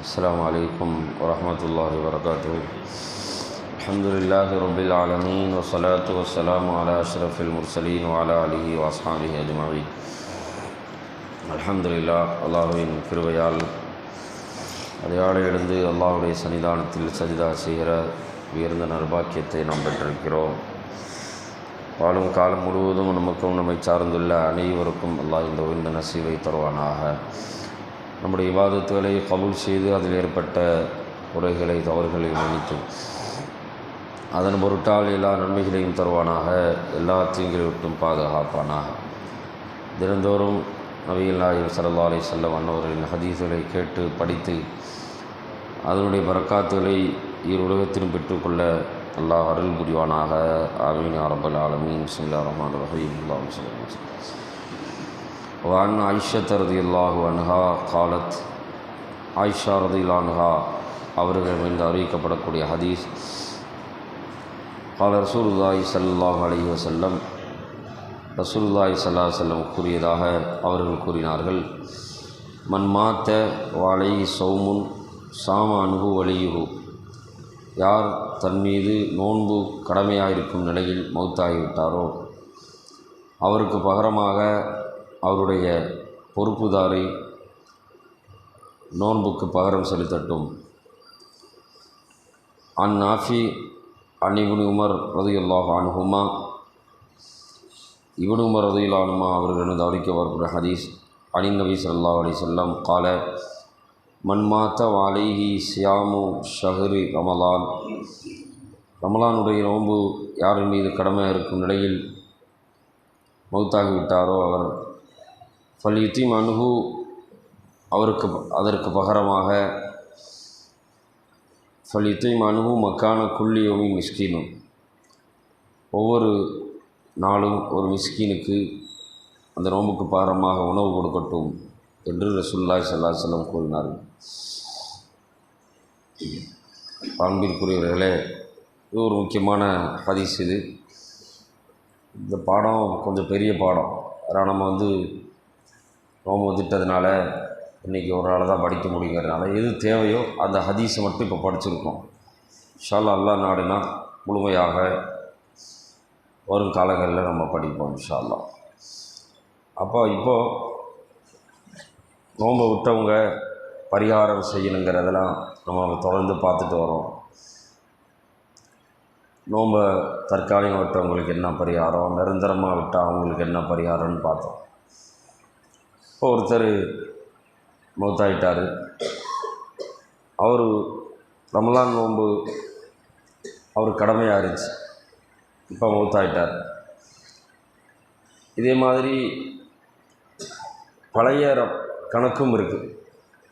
السلام عليكم ورحمة الله وبركاته الحمد لله رب العالمين والصلاة والسلام على أشرف المرسلين وعلى آله وأصحابه أجمعين அல்ஹம்துலில்லா அல்லாஹுவின் கிருபையால் அதிகாலை எழுந்து அல்லாஹுடைய சன்னிதானத்தில் சஜிதா செய்கிற உயர்ந்த நர்பாக்கியத்தை நாம் பெற்றிருக்கிறோம் வாழும் காலம் முழுவதும் நமக்கும் நம்மை சார்ந்துள்ள அனைவருக்கும் அல்லாஹ் இந்த உயர்ந்த நசீவை தருவானாக நம்முடைய விவாதத்துகளை கபூல் செய்து அதில் ஏற்பட்ட குறைகளை தவறுகளை மன்னித்து அதன் பொருட்டால் எல்லா நன்மைகளையும் தருவானாக எல்லா தீங்குகளை விட்டும் பாதுகாப்பானாக. தினந்தோறும் நபிகள் நாயகம் சல்லா அலி செல்லம் அன்னவர்களின் ஹதீஸுகளை கேட்டு படித்து அதனுடைய பரக்காத்துகளை இருலகத்திலும் பெற்றுக்கொள்ள அல்லாஹ் அருள் புரிவானாக. ஆமீன் அரபல் ஆலமீன். பிஸ்மில்லா ரஹ்மான் ரஹீம். அல்லாஹ் சொல்லி وعن عائشة رضي الله عنها قالت ஆயிஷா ரதிலான்ஹா அவர்கள் என்று அறிவிக்கப்படக்கூடிய ஹதீஸ் கால ரசூலுல்லாஹி ஸல்லல்லாஹு அலைஹி வஸல்லம் ரசூலுல்லாஹி ஸல்லல்லாஹு அலைஹி வஸல்லம் கூறியதாக அவர்கள் கூறினார்கள் மன் மாத்த வாழை சௌமுன் சாம அனுகு வலியுகு யார் தன் மீது நோன்பு கடமையாயிருக்கும் நிலையில் மௌத்தாகிவிட்டாரோ அவருக்கு பகரமாக அவருடைய பொறுப்புதாரி நோன்புக்கு பகரம் செலுத்தட்டும். அன் நாஃபி அன் இபுன் உமர் ரதியுல்லாஹ் அனுகுமா இபுன் உமர் ரதியுல்லானுமா அவர்களிடம் வரக்கூடிய ஹதீஸ். அனின் நபி சல்லா அலி சொல்லம் கால மன்மாத்த வாலிஹி சியாமு ஷஹரி ரமலான். ரமலானுடைய நோன்பு யாரின் மீது கடமை இருக்கும் நிலையில் மௌத்தாகிவிட்டாரோ அவர் ஃபல்யுத்திம் மனுகு அவருக்கு அதற்கு பகரமாக ஃபல்யுத்திம் மனுகு மக்கான குள்ளியோமி மிஸ்கீனும் ஒவ்வொரு நாளும் ஒரு மிஸ்கீனுக்கு அந்த நோம்புக்கு பகரமாக உணவு கொடுக்கட்டும் என்று ரசுல்லாய் சல்லா செல்லம் கூறினார்கள். பண்பிற்குரியவர்களே இது ஒரு முக்கியமான பதிசு இது. இந்த பாடம் கொஞ்சம் பெரிய பாடம். ஆனால் நம்ம வந்து நோம்பு வந்துட்டதுனால இன்றைக்கி ஒரு நாள் தான் படிக்க முடியுங்கிறதுனால எது தேவையோ அந்த ஹதீஸை மட்டும் இப்போ படிச்சிருக்கோம். ஷால் அல்லா நாடுனா முழுமையாக வரும் காலங்களில் நம்ம படிப்போம் இன்ஷால்லா அப்போ இப்போது நோன்பை விட்டவங்க பரிகாரம் செய்யணுங்கிறதெல்லாம் நம்ம தொடர்ந்து பார்த்துட்டு வரோம். நோன்பை தற்காலிகம் விட்டவங்களுக்கு என்ன பரிகாரம் நிரந்தரமாக விட்டால் அவங்களுக்கு என்ன பரிகாரம்னு பார்த்தோம். இப்போ ஒருத்தர் மௌத்தாயிட்டார். அவர் ரமலான் நோன்பு அவர் கடமையாக இருந்துச்சு. இப்போ மௌத்தாயிட்டார். இதே மாதிரி பழைய கணக்கும் இருக்குது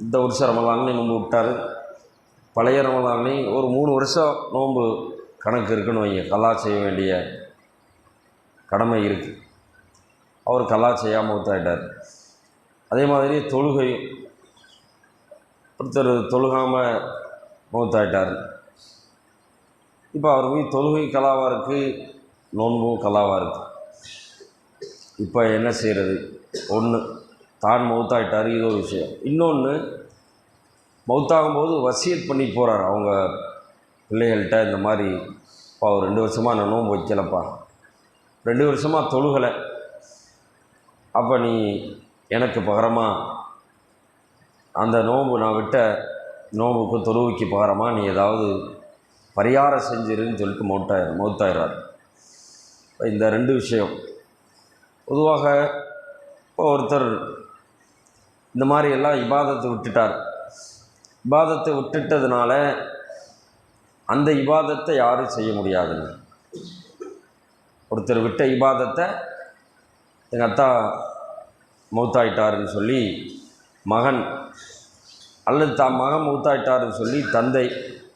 இந்த வருஷம் ரமலான்னு நோன்பு விட்டார். பழைய ரமலானே ஒரு மூணு வருஷம் நோன்பு கணக்கு இருக்குன்னு வைங்க. கலா செய்ய வேண்டிய கடமை இருக்குது அவர் கலா செய்யாமல் ஒத்தாயிட்டார் அதே மாதிரி தொழுகை. ஒருத்தர் தொழுகாமல் மூத்தாயிட்டார். இப்போ அவர் போய் தொழுகை கலாவாக இருக்குது நோன்பும் கலாவாக இருக்குது இப்போ என்ன செய்கிறது ஒன்று தான் மௌத்தாயிட்டார் இது ஒரு விஷயம். இன்னொன்று மௌத்தாகும்போது வசியத் பண்ணி போகிறார் அவங்க பிள்ளைகள்கிட்ட இந்த மாதிரி இப்போ அவர் ரெண்டு வருஷமாக நான் நோன்பு வைக்கலப்பா. ரெண்டு வருஷமாக தொழுகலை. அப்போ நீ எனக்கு பகரமாக அந்த நோம்பு நான் விட்ட நோம்புக்கு தொழுவுக்கு பகரமாக நீ ஏதாவது பரிகாரம் செஞ்சிருன்னு சொல்லிட்டு மௌத்தாயிரம் மௌத்தாயிரார் இந்த ரெண்டு விஷயம். பொதுவாக இப்போ ஒருத்தர் இந்த மாதிரி எல்லாம் இபாதத்தை விட்டுட்டார். இபாதத்தை விட்டுட்டதுனால அந்த இபாதத்தை யாரும் செய்ய முடியாதுங்க. ஒருத்தர் விட்ட இபாதத்தை எங்கள் அத்தா மூத்தாயிட்டாருன்னு சொல்லி மகன் அல்லது தான் மகன் மூத்தாயிட்டாருன்னு சொல்லி தந்தை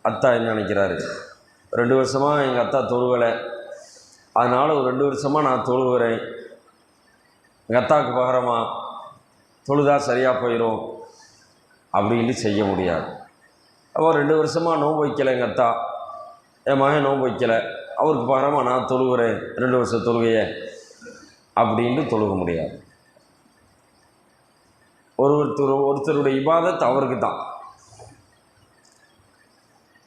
அத்தா என்ன நினைக்கிறாரு? ரெண்டு வருஷமாக எங்கள் அத்தா தொழுகலை அதனால் ஒரு ரெண்டு வருஷமாக நான் தொழுகிறேன் எங்கள் அத்தாவுக்கு பகரமாக தொழுதா சரியாக போயிடும் அப்படின்னு செய்ய முடியாது. அப்போ ரெண்டு வருஷமாக நோன்பு வைக்கலை எங்கள் அத்தா. என் மகன் நோன்பு வைக்கலை. அவருக்கு பகரமாக நான் தொழுகிறேன் ரெண்டு வருஷம் தொழுகையை. அப்படின்ட்டு தொழுக முடியாது. ஒருத்தர் ஒருத்தருடைய இபாதத் அவருக்கு தான்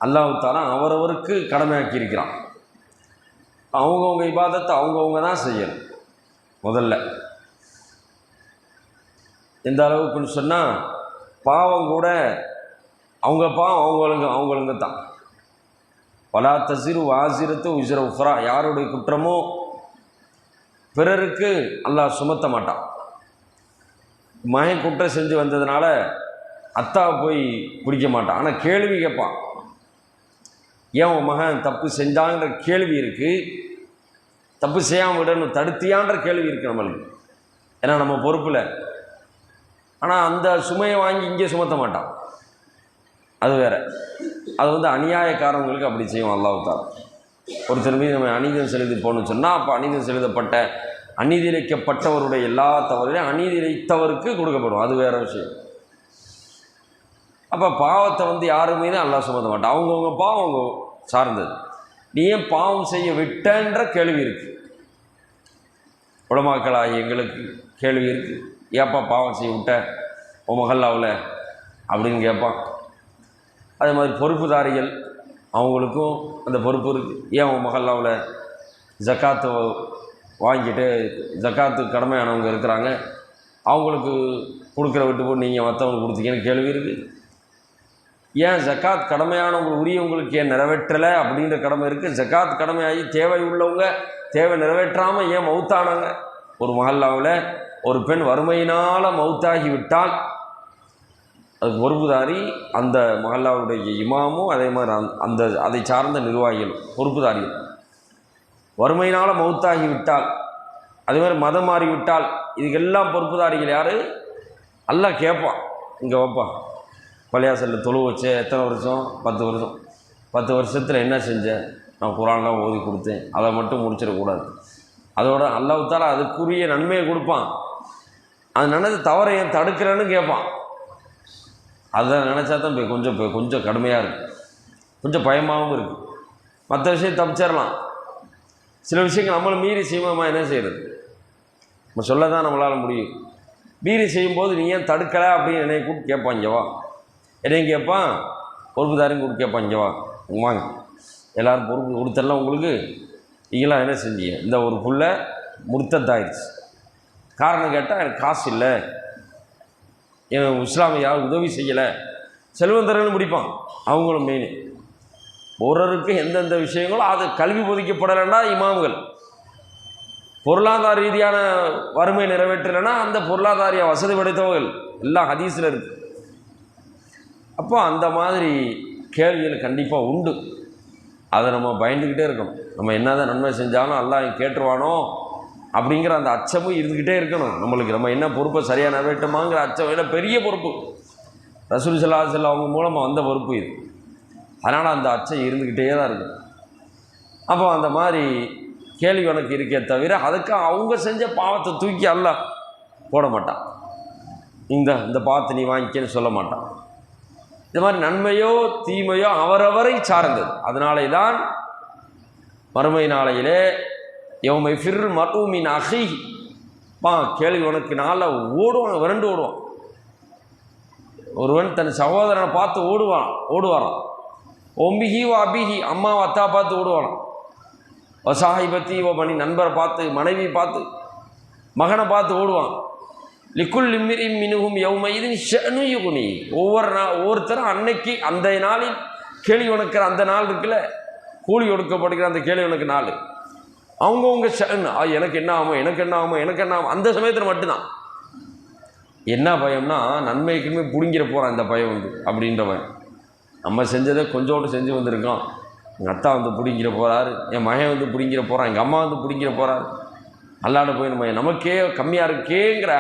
அல்லாஹ் தாரா அவரவருக்கு கடமையாக்கி இருக்கிறான் அவங்கவுங்க இபாதத்தை அவங்கவுங்க தான் செய்யணும் முதல்ல. எந்த அளவுக்குன்னு சொன்னால் பாவம் கூட அவங்க பாவம் அவங்களுங்க அவங்களுங்க தான் பலா தசிறு வாசிரத்து உசிர உஃப்ரா யாருடைய குற்றமோ பிறருக்கு அல்லாஹ் சுமத்த மாட்டான். மகன் குற்றம் செஞ்சு வந்ததுனால அத்தாவை போய் பிடிக்க மாட்டான். ஆனால் கேள்வி கேட்பான். ஏன் உன் மகன் தப்பு செஞ்சாங்கிற கேள்வி இருக்குது தப்பு செய்யாமல் விடணும் தடுத்தியான்ற கேள்வி இருக்குது நம்மளுக்கு. ஏன்னா நம்ம பொறுப்பில். ஆனால் அந்த சுமையை வாங்கி இங்கே சுமத்த மாட்டான். அது வேற. அது வந்து அநியாயக்காரங்களுக்கு அப்படி செய்வோம் அல்லாஹால ஒருத்தர் மீது நம்ம அநீதம் செலுத்தி போகணும்னு சொன்னால் அப்போ அநீதம் செலுத்தப்பட்ட அநீதி இழைக்கப்பட்டவருடைய எல்லா தவறுகளையும் அநீதி இழைத்தவருக்கு கொடுக்கப்படும். அது வேறு விஷயம். அப்போ பாவத்தை வந்து யாருமே மீது? சுமந்த சுமத்த மாட்டான். அவங்கவுங்க பாவம் அவங்க சார்ந்தது. நீ ஏன் பாவம் செய்ய விட்டன்ற கேள்வி இருக்குது உடமாக்களாக எங்களுக்கு கேள்வி இருக்குது ஏப்பா பாவம் செய்ய விட்ட? உன் மகல்லாவில் அப்படின்னு கேட்பான். அதே மாதிரி பொறுப்புதாரிகள் அவங்களுக்கும் அந்த பொறுப்பு இருக்குது ஏன் உன் மகல்லாவில் ஜக்காத்து வாங்கிட்டு ஜக்காத்து கடமையானவங்க இருக்கிறாங்க. அவங்களுக்கு கொடுக்குற விட்டு போட்டு நீங்கள் மற்றவங்களுக்கு கொடுத்தீங்கன்னு கேள்வி இருக்குது ஏன் ஜக்காத் கடமையானவங்க உரியவங்களுக்கு ஏன் நிறைவேற்றலை அப்படின்ற கடமை இருக்குது ஜக்காத் கடமையாகி தேவை உள்ளவங்க தேவை நிறைவேற்றாமல் ஏன் மவுத்தானாங்க? ஒரு மஹல்லாவில் ஒரு பெண் வறுமையினால் மௌத்தாகி விட்டால் அது பொறுப்புதாரி அந்த மஹல்லாவுடைய இமாமும் அதே மாதிரி அந்த- அந்த அதை சார்ந்த நிர்வாகிகளும் பொறுப்புதாரிகள். வறுமையினால் மௌத்தாகி விட்டால் அதே மாதிரி மதம் மாறி விட்டால் இதுக்கெல்லாம் பொறுப்புதாரிகள் யார்? அல்லாஹ் கேட்பான் இங்கே வைப்பான் பள்ளியாசலில் தொழு வச்ச எத்தனை வருஷம்? பத்து வருஷம். பத்து வருஷத்தில் என்ன செஞ்சேன் நான் குரான்லாம் ஓதி கொடுத்தேன். அதை மட்டும் முடிச்சிடக்கூடாது அதோட அல்லாவுத்தால அதுக்குரிய நன்மையை கொடுப்பான். அது நினைச்ச தவறை ஏன் தடுக்கிறேன்னு கேட்பான் அதை நினச்சா தான் இப்போ கொஞ்சம் இப்போ கொஞ்சம் கடுமையாக இருக்குது கொஞ்சம் பயமாகவும் இருக்குது மற்ற விஷயம் தப்பிச்சிடலாம். சில விஷயங்கள் நம்மளை மீறி செய்வோமா என்ன செய்கிறது நம்ம சொல்ல தான் நம்மளால் முடியும். மீறி செய்யும்போது நீ ஏன் தடுக்கலை அப்படின்னு என்னை கூப்பிட்டு கேட்பான் இங்கேவா என்னையும் கேட்பான் பொறுப்புதாரையும் கூப்பிட்டு கேட்பான் இங்கேவா வாங்க. எல்லோரும் பொறுப்பு கொடுத்தெல்லாம் உங்களுக்கு நீங்களாம் என்ன செஞ்சீங்க? இந்த ஒரு புள்ள முர்த்தத்தாயிருச்சு காரணம் கேட்டால் எனக்கு காசு இல்லை. என் இஸ்லாமிய யாரும் உதவி செய்யலை. செல்வந்தர்கள் முடிப்பான். அவங்களும் மெயின் ஒருவருக்கு எந்தெந்த விஷயங்களோ அது கல்வி போதிக்கப்படலைன்னா இமாம்கள். பொருளாதார ரீதியான வறுமை நிறைவேற்றலைன்னா அந்த பொருளாதார வசதி படைத்தவர்கள். எல்லாம் ஹதீஸில் இருக்கு. அப்போ அந்த மாதிரி கேள்விகள் கண்டிப்பாக உண்டு. அதை நம்ம பயந்துக்கிட்டே இருக்கணும். நம்ம என்னதான் நன்மை செஞ்சாலும் எல்லாம் கேட்டுருவானோ அப்படிங்கிற அந்த அச்சமும் இருந்துக்கிட்டே இருக்கணும். நம்மளுக்கு நம்ம என்ன பொறுப்பை சரியாக நிறைவேற்றமாங்கிற அச்சம் ஏன்னா பெரிய பொறுப்பு. ரசூல் சல்லா செல்ல அவங்க மூலமாக வந்த பொறுப்பு இது. அதனால் அந்த அச்சம் இருந்துக்கிட்டே தான் இருக்கும் அப்போ அந்த மாதிரி கேள்வி உனக்கு இருக்கே தவிர அதுக்கு அவங்க செஞ்ச பாவத்தை தூக்கி அல்ல போட மாட்டான். இந்த இந்த பாவத்தை நீ வாங்கிக்கன்னு சொல்ல மாட்டான். இந்த மாதிரி நன்மையோ தீமையோ அவரவரை சார்ந்தது. அதனாலே தான் மறுமை நாளையிலே எவமை ஃபிர் மருமின் அகி பா கேள்வி உனக்கு நாளில் ஓடுவான் விரண்டு ஓடுவான். ஒருவன் தன் சகோதரனை பார்த்து ஓடுவான் ஓடுவாரான் ஒம்பிஹி ஓ அபிஹி அம்மா அத்தா பார்த்து ஓடுவானாம் வசாஹிபத்தி ஓ மணி நண்பரை பார்த்து மனைவி பார்த்து மகனை பார்த்து ஓடுவான் லிக்குல் லிம்மிரி மினுகும் யௌமைதின் ஷனு யுகுனி. ஒவ்வொரு நாள் ஒவ்வொருத்தரும் அன்னைக்கு அந்த நாளில் கேள்வி உனக்கிற அந்த நாள் இருக்குல்ல? கூலி ஒடுக்கப்படுகிற அந்த கேள்வி உனக்கு நாள். அவங்கவுங்க ஷன் எனக்கு என்ன ஆகும் எனக்கு என்ன ஆகும் எனக்கு என்ன ஆகும் அந்த சமயத்தில் மட்டும்தான். என்ன பயம்னா நன்மைக்குமே பிடுங்கிற போகிறான் இந்த பயம் வந்து அப்படின்ற பயம் நம்ம செஞ்சதை கொஞ்சோண்டு செஞ்சு வந்திருக்கோம். எங்கள் அத்தா வந்து பிடிங்கிற போகிறாரு என் மகன் வந்து பிடிங்கிற போகிறான் எங்கள் அம்மா வந்து பிடிங்கிற போகிறாரு அல்லாட போய் நம்ம நமக்கே கம்மியாக இருக்கேங்கிற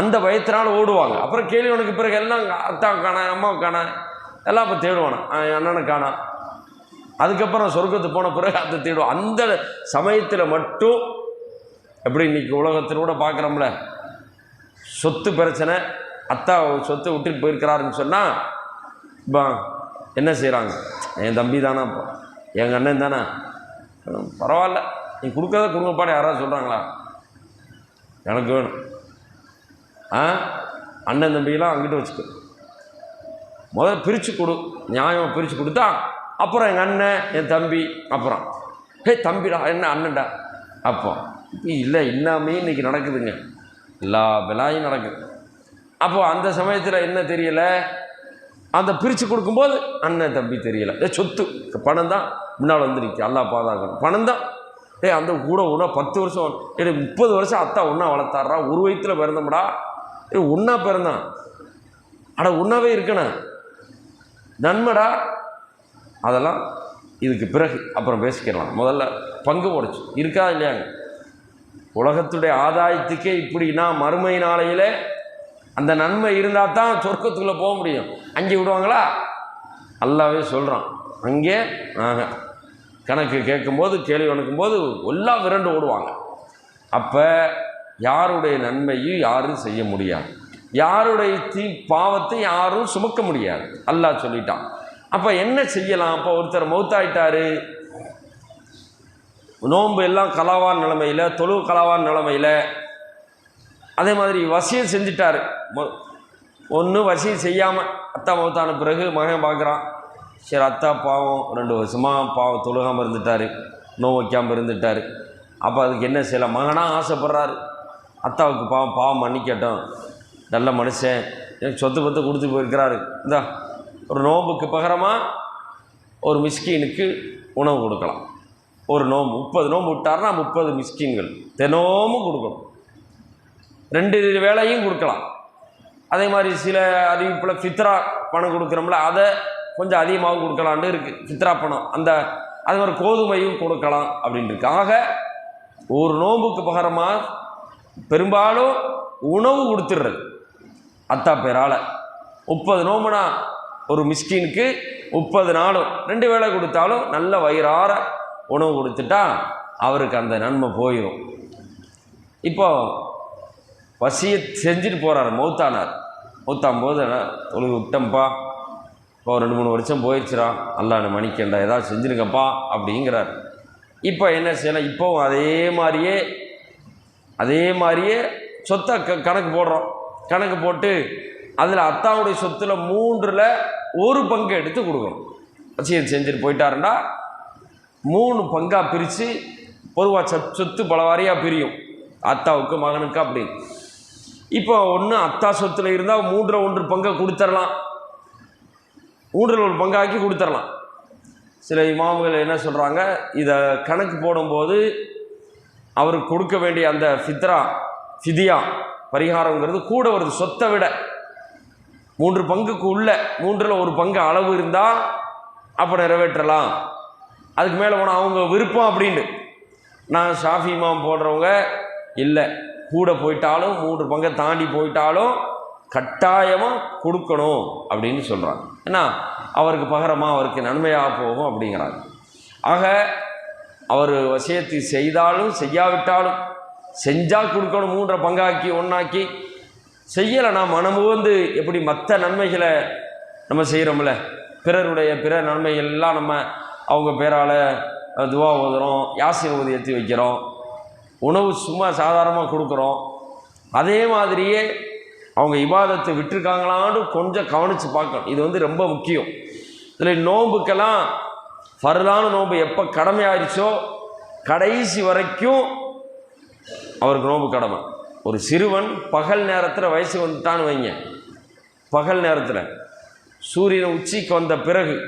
அந்த பயத்தினால ஓடுவாங்க. அப்புறம் கேள்வி உனக்கு பிறகு எல்லாம் அத்தா காணா அம்மாவை காணா எல்லாம் அப்போ தேடுவானா? என் அண்ணனை காணா. அதுக்கப்புறம் சொர்க்கத்து போன பிறகு அதை தேடுவோம். அந்த சமயத்தில் மட்டும் எப்படி இன்றைக்கி உலகத்தில் கூட பார்க்குறோம்ல சொத்து பிரச்சனை அத்தா சொத்தை விட்டுட்டு போயிருக்கிறாருன்னு சொன்னால் இப்போ என்ன செய்கிறாங்க என் தம்பி தானா? எங்கள் அண்ணன் தானே? பரவாயில்ல. நீ கொடுக்கறத கொடுங்கப்பாடு யாராவது சொல்கிறாங்களா எனக்கு வேணும். ஆ? அண்ணன் தம்பியெல்லாம் அங்கிட்ட வச்சுக்க. முதல்ல பிரித்து கொடு. நியாயம் பிரித்து கொடுத்தா அப்புறம் எங்கள் அண்ணன் என் தம்பி அப்புறம். ஹே தம்பிடா என்ன அண்ணன்டா? அப்போ இல்லை எல்லாமே இன்னைக்கு நடக்குதுங்க. எல்லா விழாயும் நடக்குது. அப்போது அந்த சமயத்தில் என்ன தெரியலை? அந்த பிரித்து கொடுக்கும்போது அண்ணன் தம்பி தெரியல. ஏ சொத்து. பணம் தான் முன்னால் வந்து நிற்க அல்லா பாதாக்கணும் பணம் தான். ஏ அந்த கூட ஒன்றா பத்து வருஷம் ஏ முப்பது வருஷம் அத்தா ஒன்றா வளர்த்தாடுறா ஒரு வயிற்றில் பிறந்தோம்டா. ஏ ஒன்றா பிறந்தான். ஆனால் ஒன்றாவே இருக்கணும். நன்மைடா. அதெல்லாம் இதுக்கு பிறகு அப்புறம் பேசிக்கலாம். முதல்ல பங்கு போடுச்சு. இருக்கா இல்லையாங்க? உலகத்துடைய ஆதாயத்துக்கே இப்படின்னா மறுமை நாளையில் அந்த நன்மை இருந்தால் தான் சொர்க்கத்துக்குள்ளே போக முடியும். அங்கே விடுவாங்களா? அல்லாவே சொல்கிறான் அங்கே ஆக கணக்கு கேட்கும்போது கேள்வி கணக்கும்போது எல்லாம் விரண்டு ஓடுவாங்க. அப்போ யாருடைய நன்மையும் யாரும் செய்ய முடியாது. யாருடைய தீ பாவத்தை யாரும் சுமக்க முடியாது. அல்லாஹ் சொல்லிட்டான். அப்போ என்ன செய்யலாம்? அப்போ ஒருத்தர் மௌத்தாயிட்டாரு. நோன்பு எல்லாம் கலாவான் நிலைமையில் தொழு கலாவான் நிலைமையில் அதே மாதிரி வசியம் செஞ்சிட்டார். ஒன்று வசியம் செய்யாமல் அத்தா மௌத்தான பிறகு மகன் பார்க்குறான் சரி அத்தா பாவம் ரெண்டு வருஷமாக பாவம் தொழுகாமல் இருந்துட்டார். நோவு வைக்காமல் இருந்துட்டார். அப்போ அதுக்கு என்ன செய்யலாம்? மகனாக ஆசைப்படுறாரு. அத்தாவுக்கு பாவம் பாவம் மன்னிக்கட்டும். நல்ல மனுஷன். எனக்கு சொத்து பத்து கொடுத்து போயிருக்கிறாரு. இந்தா ஒரு நோம்புக்கு பகரமாக ஒரு மிஸ்கீனுக்கு உணவு கொடுக்கலாம். ஒரு நோம்பு முப்பது நோம்பு விட்டார்னா முப்பது மிஸ்கீன்கள் தினமும் கொடுக்கணும். ரெண்டு வேலையும் கொடுக்கலாம். அதே மாதிரி சில அறிவிப்பில் ஃபித்ரா பணம் கொடுக்குறோம்ல அதை கொஞ்சம் அதிகமாகவும் கொடுக்கலான்னு இருக்குது ஃபித்ரா பணம் அந்த அது மாதிரி கோதுமையும் கொடுக்கலாம் அப்படின்னு இருக்கு. ஆக ஒரு நோம்புக்கு பகரமாக பெரும்பாலும் உணவு கொடுத்துடுறது அத்தா பேரால். முப்பது நோம்புனா ஒரு மிஸ்கினுக்கு முப்பது நாளும் ரெண்டு வேளை கொடுத்தாலும் நல்ல வயிறார உணவு கொடுத்துட்டா அவருக்கு அந்த நன்மை போயிடும் இப்போ வசியை செஞ்சுட்டு போகிறார் மௌத்தானார். மௌத்தாம் போது தொழுகு விட்டம்பா இப்போ ரெண்டு மூணு வருஷம் போயிடுச்சுரா அல்லான்னு மணிக்கண்டா ஏதாவது செஞ்சுருக்கப்பா அப்படிங்கிறார். இப்போ என்ன செய்யலாம் இப்போவும் அதே மாதிரியே அதே மாதிரியே சொத்தை க கணக்கு போடுறோம். கணக்கு போட்டு அதில் அத்தாவுடைய சொத்தில் மூன்றில் ஒரு பங்கு எடுத்து கொடுக்கணும். வசியம் செஞ்சுட்டு போயிட்டாருண்டா மூணு பங்காக பிரித்து பொதுவாக சொத்து பல வாரியாக பிரியும். அத்தாவுக்கு மகனுக்கு அப்படின்னு. இப்போ ஒன்று அத்தா சொத்தில் இருந்தால் மூன்றில் ஒன்று பங்கை கொடுத்துடலாம் மூன்றில் ஒரு பங்காக்கி கொடுத்துடலாம் சில இமாம்கள் என்ன சொல்கிறாங்க இதை கணக்கு போடும்போது அவருக்கு கொடுக்க வேண்டிய அந்த ஃபித்ரா ஃபிதியா பரிகாரங்கிறது கூட வருது. சொத்தை விட மூன்று பங்குக்கு உள்ள மூன்றில் ஒரு பங்கு அளவு இருந்தால் அப்போ நிறைவேற்றலாம். அதுக்கு மேலே போனால் அவங்க விருப்பம் அப்படின்னு. நான் ஷாஃபி இமாம் போடுறவங்க இல்லை. கூட போயிட்டாலும் மூன்று பங்கை தாண்டி போயிட்டாலும் கட்டாயமாக கொடுக்கணும் அப்படின்னு சொல்கிறாங்க ஏன்னா அவருக்கு பகரமாக அவருக்கு நன்மையாக போகும் அப்படிங்கிறாங்க. ஆக அவர் வசியத்தை செய்தாலும் செய்யாவிட்டாலும் செஞ்சால் கொடுக்கணும் மூன்றை பங்காக்கி ஒன்றாக்கி செய்யலைனா மனமுகந்து எப்படி மற்ற நன்மைகளை நம்ம செய்கிறோம்ல பிறருடைய பிற நன்மைகள் எல்லாம் நம்ம அவங்க பேரால் துவா ஓதுகிறோம் யாசின் ஊதி ஏற்றி வைக்கிறோம். உணவு சும்மா சாதாரணமாக கொடுக்குறோம். அதே மாதிரியே அவங்க இபாதத்தை விட்டுருக்காங்களான்னு கொஞ்சம் கவனித்து பார்க்கணும். இது வந்து ரொம்ப முக்கியம். இதில் நோன்புக்கெல்லாம் ஃபர்தான நோன்பு எப்போ கடமையாயிருச்சோ கடைசி வரைக்கும் அவருக்கு நோன்பு கடமை. ஒரு சிறுவன் பகல் நேரத்தில் வயசு வந்துட்டான்னு வைங்க. பகல் நேரத்தில். சூரியன் உச்சிக்கு வந்த பிறகு.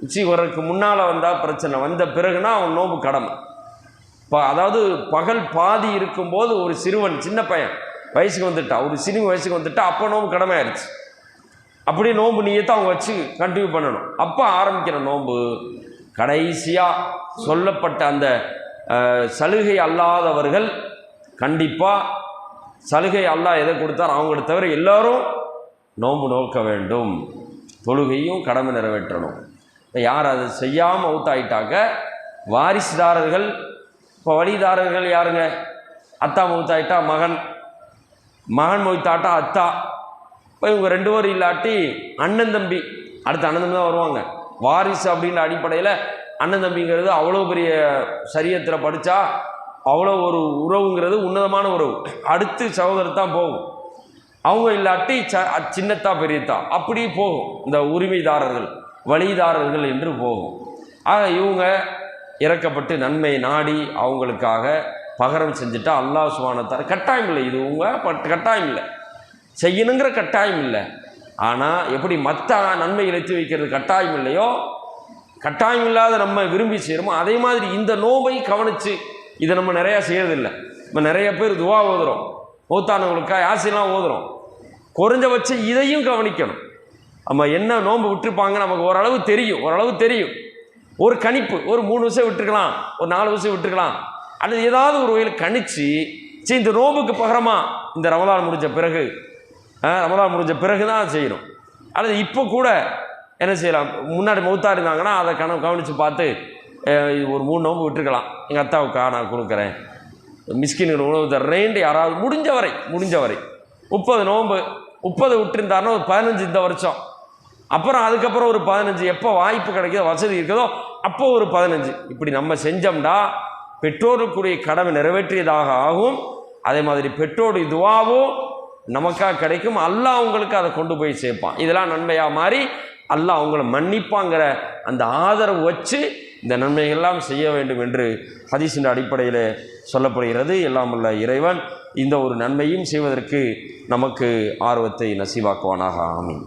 உச்சி வர்றதுக்கு முன்னால் வந்தால் பிரச்சனை. வந்த பிறகுனா அவன் நோன்பு கடமை. அதாவது பகல் பாதி இருக்கும்போது ஒரு சிறுவன் சின்ன பையன் வயசுக்கு வந்துட்டா. ஒரு சிறுமி வயசுக்கு வந்துட்டா அப்போ நோன்பு கடமை ஆயிடுச்சு அப்படியே நோன்பு நீயத்தை அவங்க வச்சு கண்டினியூ பண்ணணும். அப்போ ஆரம்பிக்கிற நோன்பு கடைசியாக சொல்லப்பட்ட அந்த சலுகை அல்லாதவர்கள் கண்டிப்பாக சலுகை அல்லா எதை கொடுத்தார் அவங்கள தவிர எல்லாரும் நோன்பு நோக்க வேண்டும். தொழுகையும் கடமை நிறைவேற்றணும். இப்போ யார் அதை செய்யாமல் அவுத்தாயிட்டாக்க வாரிசுதாரர்கள் இப்போ வழிதாரர்கள் யாருங்க? அத்தா மௌத்தாயிட்டா மகன். மகன் மொய்த்தாட்டா அத்தா. இப்போ இவங்க ரெண்டு பேரும் இல்லாட்டி அண்ணன் தம்பி. அடுத்து அண்ணன் தம்பி தான் வருவாங்க. வாரிசு அப்படின்ற அடிப்படையில் அண்ணன் தம்பிங்கிறது அவ்வளோ பெரிய சரியத்தில் படித்தா அவ்வளோ ஒரு உறவுங்கிறது உன்னதமான உறவு. அடுத்து சகோதரர் தான் போகும். அவங்க இல்லாட்டி ச சின்னத்தா பெரியத்தா. அப்படி போகும். இந்த உரிமைதாரர்கள் வழிதாரர்கள் என்று போகும். ஆக இவங்க இறக்கப்பட்டு நன்மை நாடி அவங்களுக்காக பகரம் செஞ்சுட்டா அல்லாஹ் சுபானத்தார் கட்டாயம் இல்லை இது உங்கள் பட் கட்டாயம் இல்லை செய்யணுங்கிற கட்டாயம் இல்லை ஆனால் எப்படி மற்ற நன்மை இழைத்து வைக்கிறது கட்டாயம் இல்லையோ கட்டாயம் இல்லாத நம்ம விரும்பி செய்கிறோமோ அதே மாதிரி இந்த நோவை கவனித்து இதை நம்ம நிறையா செய்யறதில்லை. நம்ம நிறைய பேர் துவா ஓதுறோம். மூத்தானவங்களுக்காக ஆசையெல்லாம் ஓதுறோம். குறைஞ்சபட்சம் இதையும் கவனிக்கணும். நம்ம என்ன நோன்பு விட்டுருப்பாங்க நமக்கு ஓரளவு தெரியும். ஓரளவு தெரியும். ஒரு கணிப்பு ஒரு மூணு வருஷம் விட்டுருக்கலாம் ஒரு நாலு வருஷம் விட்டுருக்கலாம். அல்லது ஏதாவது ஒரு வகையில் கணிச்சு சரி இந்த நோம்புக்கு பகரமா இந்த ரமலான் முடிஞ்ச பிறகு ரமலான் முடிஞ்ச பிறகு தான் செய்யணும். அல்லது இப்போ கூட என்ன செய்யலாம்? முன்னாடி மௌத்தா இருந்தாங்கன்னா அதை கண கவனித்து பார்த்து ஒரு மூணு நோம்பு விட்டுருக்கலாம். எங்கள் அத்தாவுக்கா நான் கொடுக்குறேன். மிஸ்கின்கள் உணவு தர்றேன்ட்டு யாராவது முடிஞ்ச வரை முடிஞ்ச வரை முப்பது நோம்பு முப்பது விட்டுருந்தாருன்னா ஒரு பதினஞ்சு இந்த வருஷம். அப்புறம் அதுக்கப்புறம் ஒரு பதினஞ்சு எப்போ வாய்ப்பு கிடைக்கிதோ வசதி இருக்குதோ அப்போ ஒரு பதினஞ்சு. இப்படி நம்ம செஞ்சோம்னா பெற்றோருக்குரிய கடமை நிறைவேற்றியதாக ஆகும். அதே மாதிரி பெற்றோர் இதுவாகவும் நமக்காக கிடைக்கும். அல்லாஹ் அவங்களுக்கு அதை கொண்டு போய் சேர்ப்பான். இதெல்லாம் நன்மையாக மாறி அல்லாஹ் அவங்கள மன்னிப்பாங்கிற அந்த ஆதரவு வச்சு இந்த நன்மைகள்லாம் செய்ய வேண்டும் என்று ஹதீஸின் அடிப்படையில் சொல்லப்படுகிறது. எல்லாம் உள்ள இறைவன் இந்த ஒரு நன்மையும் செய்வதற்கு நமக்கு ஆர்வத்தை நசீவாக்குவானாக. ஆமீன்.